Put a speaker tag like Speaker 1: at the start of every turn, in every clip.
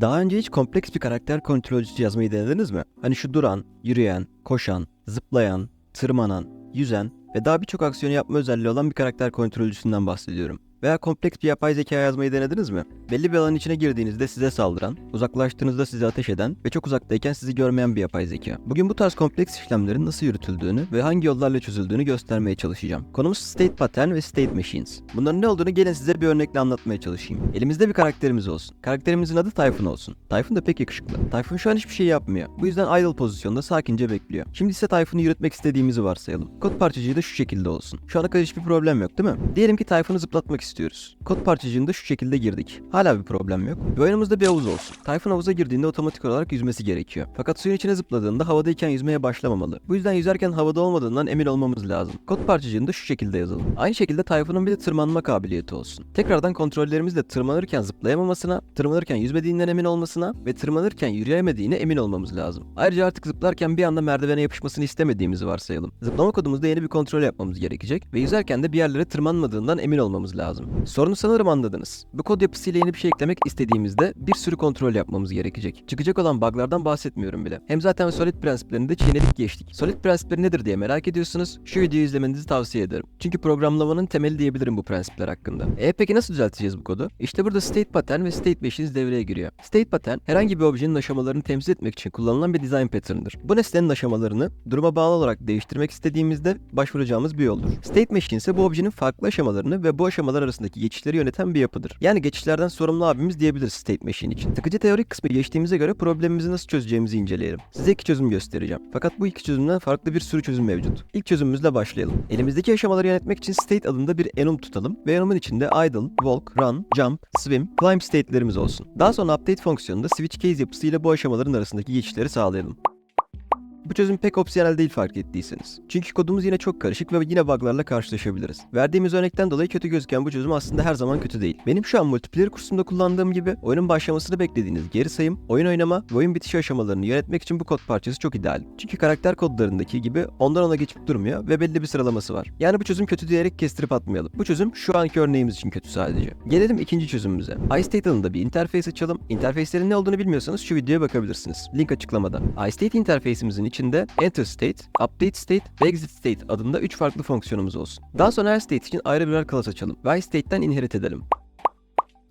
Speaker 1: Daha önce hiç kompleks bir karakter kontrolcüsü yazmayı denediniz mi? Hani şu duran, yürüyen, koşan, zıplayan, tırmanan, yüzen ve daha birçok aksiyonu yapma özelliği olan bir karakter kontrolcüsünden bahsediyorum. Veya kompleks bir yapay zeka yazmayı denediniz mi? Belli bir alanın içine girdiğinizde size saldıran, uzaklaştığınızda sizi ateş eden ve çok uzaktayken sizi görmeyen bir yapay zeka. Bugün bu tarz kompleks işlemlerin nasıl yürütüldüğünü ve hangi yollarla çözüldüğünü göstermeye çalışacağım. Konumuz State Pattern ve State Machines. Bunların ne olduğunu gelin size bir örnekle anlatmaya çalışayım. Elimizde bir karakterimiz olsun. Karakterimizin adı Tayfun olsun. Tayfun da pek yakışıklı. Tayfun şu an hiçbir şey yapmıyor. Bu yüzden idle pozisyonda sakince bekliyor. Şimdi ise Tayfun'u yürütmek istediğimizi varsayalım. Kod parçacığı da şu şekilde olsun. Şu ana kadar hiçbir problem yok değil mi? Diyelim ki Tayfun'u zıplatmak istiyoruz. Kod parçacığını da şu şekilde girdik. Hala bir problem yok. Ve oyunumuzda bir havuz olsun. Tayfun havuza girdiğinde otomatik olarak yüzmesi gerekiyor. Fakat suyun içine zıpladığında havadayken yüzmeye başlamamalı. Bu yüzden yüzerken havada olmadığından emin olmamız lazım. Kod parçacığını da şu şekilde yazalım. Aynı şekilde Tayfun'un bir de tırmanma kabiliyeti olsun. Tekrardan kontrollerimizle tırmanırken zıplayamamasına, tırmanırken yüzmediğinden emin olmasına ve tırmanırken yürüyemediğine emin olmamız lazım. Ayrıca artık zıplarken bir anda merdivene yapışmasını istemediğimizi varsayalım. Zıplama kodumuzda yeni bir kontrol yapmamız gerekecek ve yüzerken de bir yerlere tırmanmadığından emin olmamız lazım. Sorunu sanırım anladınız. Bu kod yapısıyla yeni bir şey eklemek istediğimizde bir sürü kontrol yapmamız gerekecek. Çıkacak olan buglardan bahsetmiyorum bile. Hem zaten Solid prensiplerini de çiğnedik geçtik. Solid prensipleri nedir diye merak ediyorsunuz. Şu videoyu izlemenizi tavsiye ederim. Çünkü programlamanın temeli diyebilirim bu prensipler hakkında. E peki nasıl düzelteceğiz bu kodu? İşte burada state pattern ve state machines devreye giriyor. State pattern herhangi bir objenin aşamalarını temsil etmek için kullanılan bir design pattern'dır. Bu nesnenin aşamalarını duruma bağlı olarak değiştirmek istediğimizde başvuracağımız bir yoldur. State machine ise bu objenin farklı aşamalarını ve bu aşamalar arasındaki geçişleri yöneten bir yapıdır. Yani geçişlerden sorumlu abimiz diyebiliriz state machine için. Sıkıcı teorik kısmı geçtiğimize göre problemimizi nasıl çözeceğimizi inceleyelim. Size iki çözüm göstereceğim. Fakat bu iki çözümden farklı bir sürü çözüm mevcut. İlk çözümümüzle başlayalım. Elimizdeki aşamaları yönetmek için state adında bir enum tutalım ve enum'un içinde idle, walk, run, jump, swim, climb state'lerimiz olsun. Daha sonra update fonksiyonunda switch case yapısıyla bu aşamaların arasındaki geçişleri sağlayalım. Bu çözüm pek opsiyonel değil fark ettiyseniz. Çünkü kodumuz yine çok karışık ve yine buglarla karşılaşabiliriz. Verdiğimiz örnekten dolayı kötü gözüken bu çözüm aslında her zaman kötü değil. Benim şu an multiplayer kursumda kullandığım gibi oyunun başlamasını beklediğiniz geri sayım, oyun oynama ve oyun bitişi aşamalarını yönetmek için bu kod parçası çok ideal. Çünkü karakter kodlarındaki gibi ondan ona geçip durmuyor ve belli bir sıralaması var. Yani bu çözüm kötü diyerek kestirip atmayalım. Bu çözüm şu anki örneğimiz için kötü sadece. Gelelim ikinci çözümümüze. iState adında bir interface açalım. Interface'lerin ne olduğunu bilmiyorsanız şu videoya bakabilirsiniz. Link açıklamada. iState interface'imizin içinde Enter State, Update State ve Exit State adında 3 farklı fonksiyonumuz olsun. Daha sonra her state için ayrı birer class açalım ve iState'den inherit edelim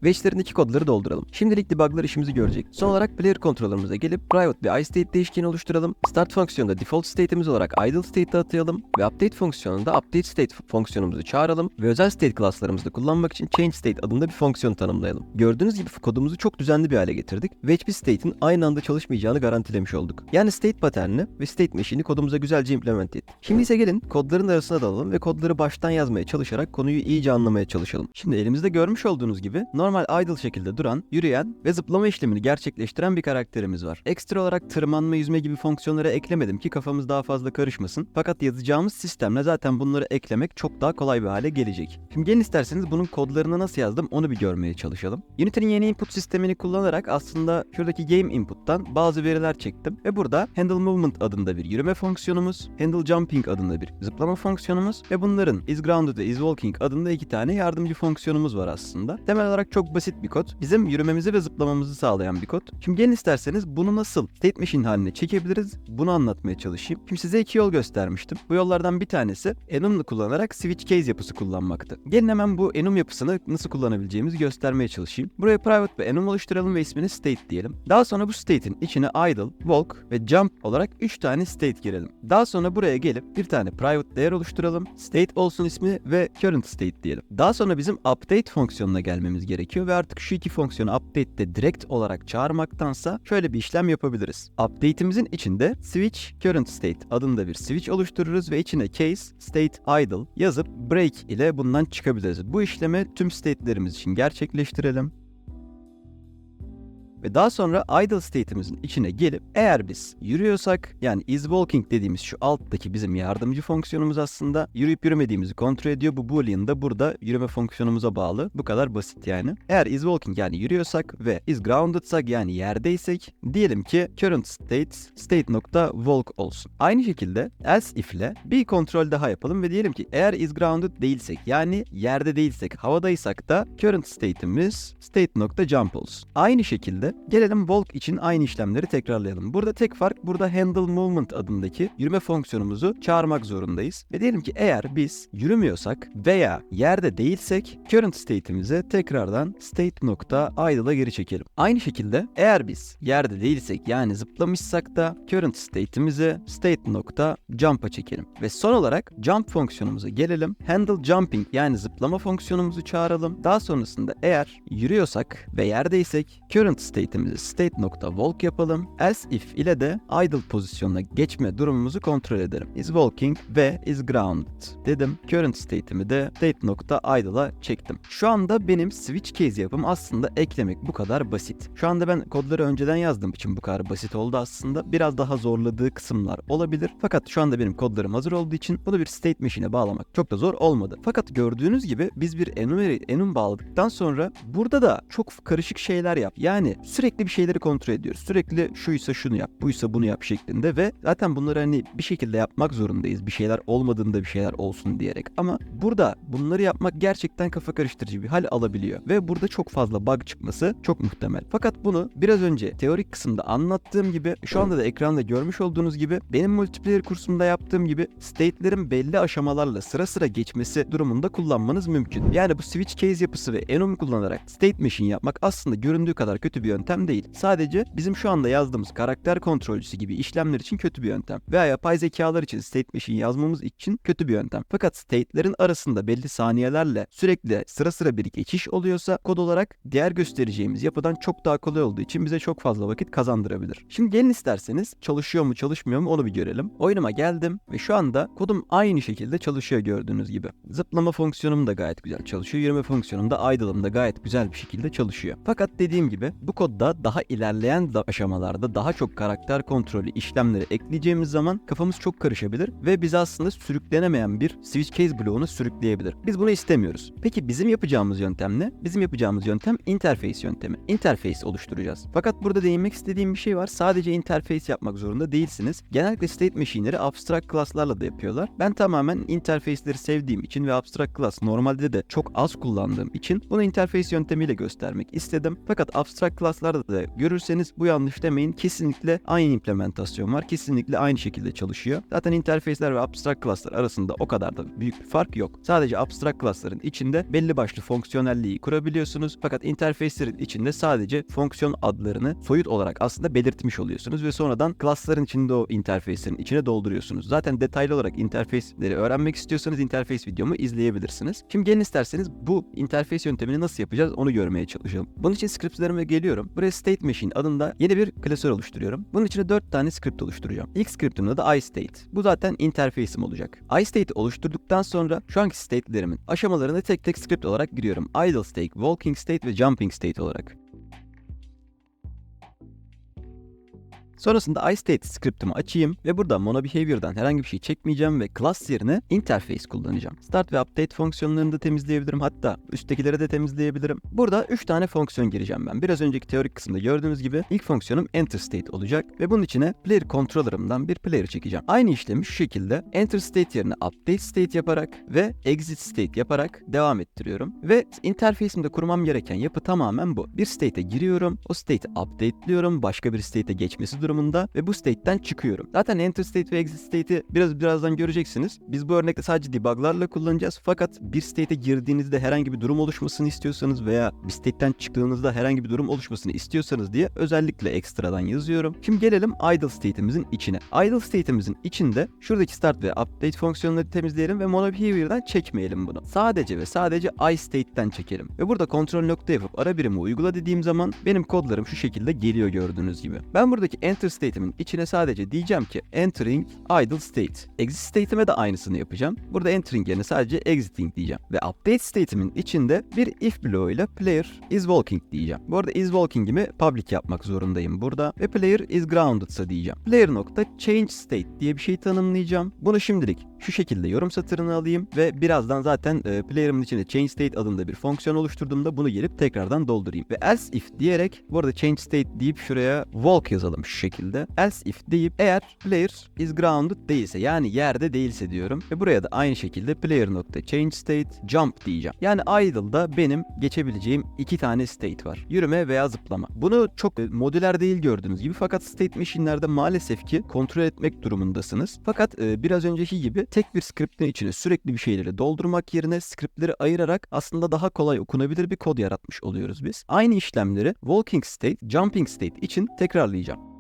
Speaker 1: ve içlerindeki kodları dolduralım. Şimdilik debuglar işimizi görecek. Son olarak player kontrolümüze gelip private ve iState değişkeni oluşturalım. Start fonksiyonunda default state'imiz olarak idle state'ı atayalım ve update fonksiyonunda update state fonksiyonumuzu çağıralım ve özel state class'larımızda kullanmak için change state adında bir fonksiyon tanımlayalım. Gördüğünüz gibi kodumuzu çok düzenli bir hale getirdik ve hiçbir state'in aynı anda çalışmayacağını garantilemiş olduk. Yani state pattern'ini ve state machine'i kodumuza güzelce implement ettik. Şimdi ise gelin kodların arasına dalalım ve kodları baştan yazmaya çalışarak konuyu iyice anlamaya çalışalım. Şimdi elimizde görmüş olduğunuz gibi normal idle şekilde duran, yürüyen ve zıplama işlemini gerçekleştiren bir karakterimiz var. Ekstra olarak tırmanma, yüzme gibi fonksiyonları eklemedim ki kafamız daha fazla karışmasın. Fakat yazacağımız sistemle zaten bunları eklemek çok daha kolay bir hale gelecek. Şimdi gelin isterseniz bunun kodlarını nasıl yazdım onu bir görmeye çalışalım. Unity'nin yeni input sistemini kullanarak aslında şuradaki game input'tan bazı veriler çektim ve burada handle movement adında bir yürüme fonksiyonumuz, handle jumping adında bir zıplama fonksiyonumuz ve bunların is grounded ve is walking adında iki tane yardımcı fonksiyonumuz var aslında. Temel olarak çok basit bir kod. Bizim yürümemizi ve zıplamamızı sağlayan bir kod. Şimdi gelin isterseniz bunu nasıl state machine haline çekebiliriz bunu anlatmaya çalışayım. Şimdi size iki yol göstermiştim. Bu yollardan bir tanesi enum'lu kullanarak switch case yapısı kullanmaktı. Gelin hemen bu enum yapısını nasıl kullanabileceğimizi göstermeye çalışayım. Buraya private bir enum oluşturalım ve ismini state diyelim. Daha sonra bu state'in içine idle, walk ve jump olarak 3 tane state girelim. Daha sonra buraya gelip bir tane private değer oluşturalım. State olsun ismi ve current state diyelim. Daha sonra bizim update fonksiyonuna gelmemiz gerekiyor ve artık şu iki fonksiyonu update'de direkt olarak çağırmaktansa şöyle bir işlem yapabiliriz. Update'imizin içinde switch current state adında bir switch oluştururuz ve içine case state idle yazıp break ile bundan çıkabiliriz. Bu işlemi tüm state'lerimiz için gerçekleştirelim. Ve daha sonra idle state'imizin içine gelip eğer biz yürüyorsak yani is walking dediğimiz şu alttaki bizim yardımcı fonksiyonumuz aslında yürüyüp yürümediğimizi kontrol ediyor. Bu boolean da burada yürüme fonksiyonumuza bağlı. Bu kadar basit yani. Eğer is walking yani yürüyorsak ve is grounded'sak yani yerdeysek diyelim ki current state state.walk olsun. Aynı şekilde else if ile bir kontrol daha yapalım ve diyelim ki eğer is grounded değilsek yani yerde değilsek havadaysak da current state'imiz state.jump olsun. Aynı şekilde Gelelim walk için aynı işlemleri tekrarlayalım. Burada tek fark burada handle movement adındaki yürüme fonksiyonumuzu çağırmak zorundayız. Ve diyelim ki eğer biz yürümüyorsak veya yerde değilsek current state'imize tekrardan state.idle'a geri çekelim. Aynı şekilde eğer biz yerde değilsek yani zıplamışsak da current state'imize state.jump'a çekelim. Ve son olarak jump fonksiyonumuza gelelim. Handle jumping yani zıplama fonksiyonumuzu çağıralım. Daha sonrasında eğer yürüyorsak ve yerdeysek current state'imizi state.walk yapalım. Else if ile de idle pozisyonuna geçme durumumuzu kontrol edelim. Is walking ve is grounded dedim. Current state'imi de state.idle'a çektim. Şu anda benim switch case yapım aslında eklemek bu kadar basit. Şu anda ben kodları önceden yazdığım için bu kadar basit oldu aslında. Biraz daha zorladığı kısımlar olabilir. Fakat şu anda benim kodlarım hazır olduğu için bunu bir state machine'e bağlamak çok da zor olmadı. Fakat gördüğünüz gibi biz bir enumerate enum bağladıktan sonra burada da çok karışık şeyler yap. Yani sürekli bir şeyleri kontrol ediyoruz. Sürekli şuysa şunu yap, buysa bunu yap şeklinde ve zaten bunları hani bir şekilde yapmak zorundayız. Bir şeyler olmadığında bir şeyler olsun diyerek. Ama burada bunları yapmak gerçekten kafa karıştırıcı bir hal alabiliyor. Ve burada çok fazla bug çıkması çok muhtemel. Fakat bunu biraz önce teorik kısımda anlattığım gibi şu anda da ekranda görmüş olduğunuz gibi benim multiplayer kursumda yaptığım gibi state'lerin belli aşamalarla sıra sıra geçmesi durumunda kullanmanız mümkün. Yani bu switch case yapısı ve enum kullanarak state machine yapmak aslında göründüğü kadar kötü bir yöntem değil. Sadece bizim şu anda yazdığımız karakter kontrolcüsü gibi işlemler için kötü bir yöntem. Veya yapay zekalar için state machine yazmamız için kötü bir yöntem. Fakat state'lerin arasında belli saniyelerle sürekli sıra sıra bir geçiş oluyorsa kod olarak diğer göstereceğimiz yapıdan çok daha kolay olduğu için bize çok fazla vakit kazandırabilir. Şimdi gelin isterseniz çalışıyor mu çalışmıyor mu onu bir görelim. Oyunuma geldim ve şu anda kodum aynı şekilde çalışıyor gördüğünüz gibi. Zıplama fonksiyonum da gayet güzel çalışıyor. Yürüme fonksiyonum da idle'ım da gayet güzel bir şekilde çalışıyor. Fakat dediğim gibi bu kodda daha ilerleyen da aşamalarda daha çok karakter kontrolü işlemleri ekleyeceğimiz zaman kafamız çok karışabilir ve bizi aslında sürüklenemeyen bir switch case bloğunu sürükleyebilir. Biz bunu istemiyoruz. Peki bizim yapacağımız yöntem ne? Bizim yapacağımız yöntem interface yöntemi. Interface oluşturacağız. Fakat burada değinmek istediğim bir şey var. Sadece interface yapmak zorunda değilsiniz. Genellikle state machine'leri abstract class'larla da yapıyorlar. Ben tamamen interface'leri sevdiğim için ve abstract class normalde de çok az kullandığım için bunu interface yöntemiyle göstermek istedim. Fakat abstract class'larda da görürseniz bu yanlış demeyin. Kesinlikle aynı implementasyon var. Kesinlikle aynı şekilde çalışıyor. Zaten interface'ler ve abstract class'lar arasında o kadar da büyük bir fark yok. Sadece abstract class'ların içinde belli başlı fonksiyonelliği kurabiliyorsunuz. Fakat interface'lerin içinde sadece fonksiyon adlarını soyut olarak aslında belirtmiş oluyorsunuz ve sonradan class'ların içinde o interface'lerin içine dolduruyorsunuz. Zaten detaylı olarak interface'leri öğrenmek istiyorsanız interface videomu izleyebilirsiniz. Şimdi gelin isterseniz bu interface yöntemini nasıl yapacağız onu görmeye çalışalım. Bunun için scriptlerime geliyorum. Buraya state machine adında yeni bir klasör oluşturuyorum. Bunun içine 4 tane script oluşturacağım. İlk scriptimde de iState. Bu zaten interface'im olacak. iState'i oluşturduktan sonra şu anki state'lerimin aşamalarını tek tek script olarak giriyorum. Idle state, walking state ve jumping state olarak. Sonrasında iState script'ımı açayım ve burada monobehavior'dan herhangi bir şey çekmeyeceğim ve class yerine interface kullanacağım. Start ve update fonksiyonlarını da temizleyebilirim. Hatta üsttekileri de temizleyebilirim. Burada 3 tane fonksiyon gireceğim ben. Biraz önceki teorik kısımda gördüğünüz gibi ilk fonksiyonum enter state olacak ve bunun içine player controller'ımdan bir player çekeceğim. Aynı işlemi şu şekilde enter state yerine update state yaparak ve exit state yaparak devam ettiriyorum. Ve interface'imde kurmam gereken yapı tamamen bu. Bir state'e giriyorum, o state'i update'liyorum, başka bir state'e geçmesi durumunda ve bu state'ten çıkıyorum. Zaten enter state ve exit state'i biraz birazdan göreceksiniz. Biz bu örnekte sadece debuglarla kullanacağız. Fakat bir state'e girdiğinizde herhangi bir durum oluşmasını istiyorsanız veya bir state'ten çıktığınızda herhangi bir durum oluşmasını istiyorsanız diye özellikle ekstradan yazıyorum. Şimdi gelelim idle state'imizin içine. Idle state'imizin içinde şuradaki start ve update fonksiyonları temizleyelim ve monobehavior'dan çekmeyelim bunu. Sadece ve sadece iState'ten çekelim. Ve burada kontrol nokta yapıp ara birimi uygula dediğim zaman benim kodlarım şu şekilde geliyor gördüğünüz gibi. Ben buradaki enter state'imin içine sadece diyeceğim ki entering idle state. Exit state'ime de aynısını yapacağım. Burada entering yerine sadece exiting diyeceğim. Ve update state'imin içinde bir if bloğuyla player is walking diyeceğim. Bu arada is walking'imi public yapmak zorundayım burada. Ve player is grounded'sa diyeceğim. Player nokta change state diye bir şey tanımlayacağım. Bunu şimdilik şu şekilde yorum satırını alayım ve birazdan zaten e, player'ımın içinde change state adında bir fonksiyon oluşturduğumda bunu gelip tekrardan doldurayım. Ve else if diyerek bu arada change state deyip şuraya walk yazalım şu şekilde. Else if deyip eğer player is grounded değilse yani yerde değilse diyorum. Ve buraya da aynı şekilde player nokta change state jump diyeceğim. Yani idle'da benim geçebileceğim iki tane state var. Yürüme veya zıplama. Bunu çok e, modüler değil gördüğünüz gibi fakat state machine'lerde maalesef ki kontrol etmek durumundasınız. Fakat e, biraz önceki gibi tek bir script'in içine sürekli bir şeyleri doldurmak yerine script'leri ayırarak aslında daha kolay okunabilir bir kod yaratmış oluyoruz biz. Aynı işlemleri walking state, jumping state için tekrarlayacağım.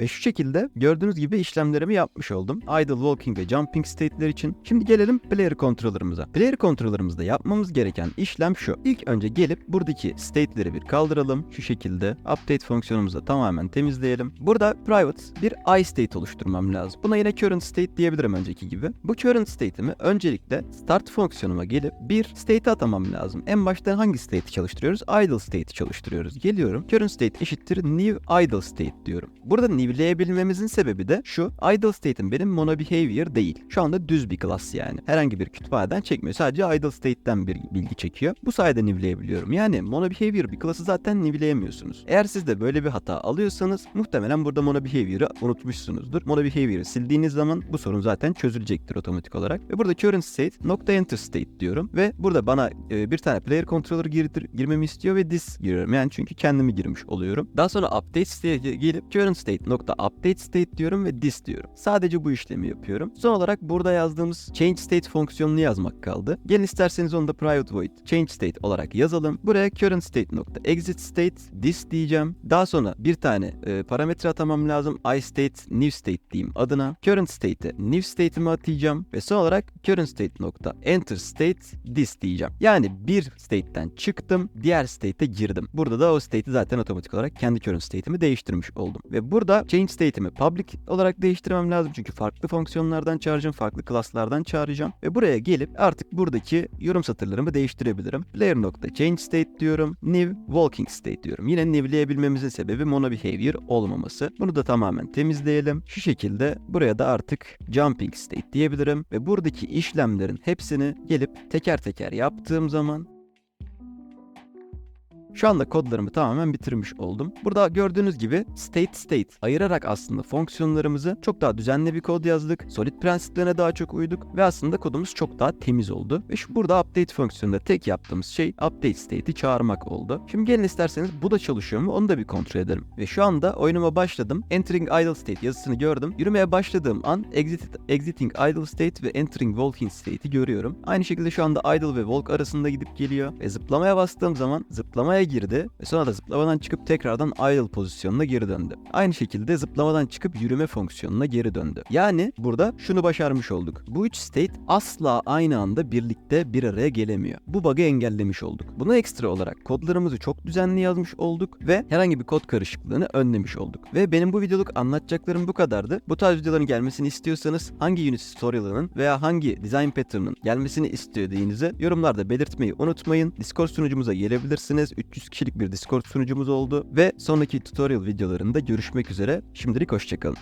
Speaker 1: Ve şu şekilde gördüğünüz gibi işlemlerimi yapmış oldum. Idle, walking ve jumping state'ler için. Şimdi gelelim player controller'ımıza. Player controller'ımızda yapmamız gereken işlem şu. İlk önce gelip buradaki state'leri bir kaldıralım. Şu şekilde update fonksiyonumuzu tamamen temizleyelim. Burada private bir i state oluşturmam lazım. Buna yine current state diyebilirim önceki gibi. Bu current state'imi öncelikle start fonksiyonuma gelip bir state atamam lazım. En başta hangi state'i çalıştırıyoruz? Idle state'i çalıştırıyoruz. Geliyorum. Current state eşittir new idle state diyorum. Burada niveleyebilmemizin sebebi de şu. Idle state'im benim mono behavior değil. Şu anda düz bir class yani. Herhangi bir kütüphaneden çekmiyor. Sadece idle state'ten bir bilgi çekiyor. Bu sayede niveleyebiliyorum. Yani mono behavior bir class'ı zaten niveleyemiyorsunuz. Eğer siz de böyle bir hata alıyorsanız muhtemelen burada mono behavior'ı unutmuşsunuzdur. Mono behavior'ı sildiğiniz zaman bu sorun zaten çözülecektir otomatik olarak. Ve burada current state nokta enter state diyorum ve burada bana e, bir tane player controller girdir, girmemi istiyor ve this giriyorum. Yani çünkü kendimi girmiş oluyorum. Daha sonra update state'e gelip current state nokta update state diyorum ve this diyorum. Sadece bu işlemi yapıyorum. Son olarak burada yazdığımız change state fonksiyonunu yazmak kaldı. Gelin isterseniz onu da private void change state olarak yazalım. Buraya current state nokta exit state this diyeceğim. Daha sonra bir tane e, parametre atamam lazım. i state new state diyeyim adına. Current state'e new state'imi atayacağım ve son olarak current state nokta enter state this diyeceğim. Yani bir state'ten çıktım, diğer state'e girdim. Burada da o state'i zaten otomatik olarak kendi current state'imi değiştirmiş oldum. Ve burada change state'imi public olarak değiştirmem lazım çünkü farklı fonksiyonlardan çağıracağım, farklı class'lardan çağıracağım ve buraya gelip artık buradaki yorum satırlarımı değiştirebilirim. Player nokta change state diyorum, new walking state diyorum. Yine niveleyebilmemizin sebebi mono behavior olmaması. Bunu da tamamen temizleyelim. Şu şekilde buraya da artık jumping state diyebilirim ve buradaki işlemlerin hepsini gelip teker teker yaptığım zaman şu anda kodlarımı tamamen bitirmiş oldum. Burada gördüğünüz gibi state state ayırarak aslında fonksiyonlarımızı çok daha düzenli bir kod yazdık. Solid prensiplerine daha çok uyduk ve aslında kodumuz çok daha temiz oldu. Ve şu burada update fonksiyonunda tek yaptığımız şey update state'i çağırmak oldu. Şimdi gelin isterseniz bu da çalışıyor mu onu da bir kontrol edelim. Ve şu anda oyunuma başladım. Entering idle state yazısını gördüm. Yürümeye başladığım an exit, exiting idle state ve entering walking state'i görüyorum. Aynı şekilde şu anda idle ve walk arasında gidip geliyor. Ve zıplamaya bastığım zaman zıplamaya girdi ve sonra da zıplamadan çıkıp tekrardan idle pozisyonuna geri döndü. Aynı şekilde zıplamadan çıkıp yürüme fonksiyonuna geri döndü. Yani burada şunu başarmış olduk. Bu üç state asla aynı anda birlikte bir araya gelemiyor. Bu bug'ı engellemiş olduk. Buna ekstra olarak kodlarımızı çok düzenli yazmış olduk ve herhangi bir kod karışıklığını önlemiş olduk. Ve benim bu videoluk anlatacaklarım bu kadardı. Bu tarz videoların gelmesini istiyorsanız hangi Unity tutorial'ının veya hangi design pattern'ın gelmesini istediğinizi yorumlarda belirtmeyi unutmayın. Discord sunucumuza gelebilirsiniz. 300 kişilik bir Discord sunucumuz oldu ve sonraki tutorial videolarında görüşmek üzere. Şimdilik hoşçakalın.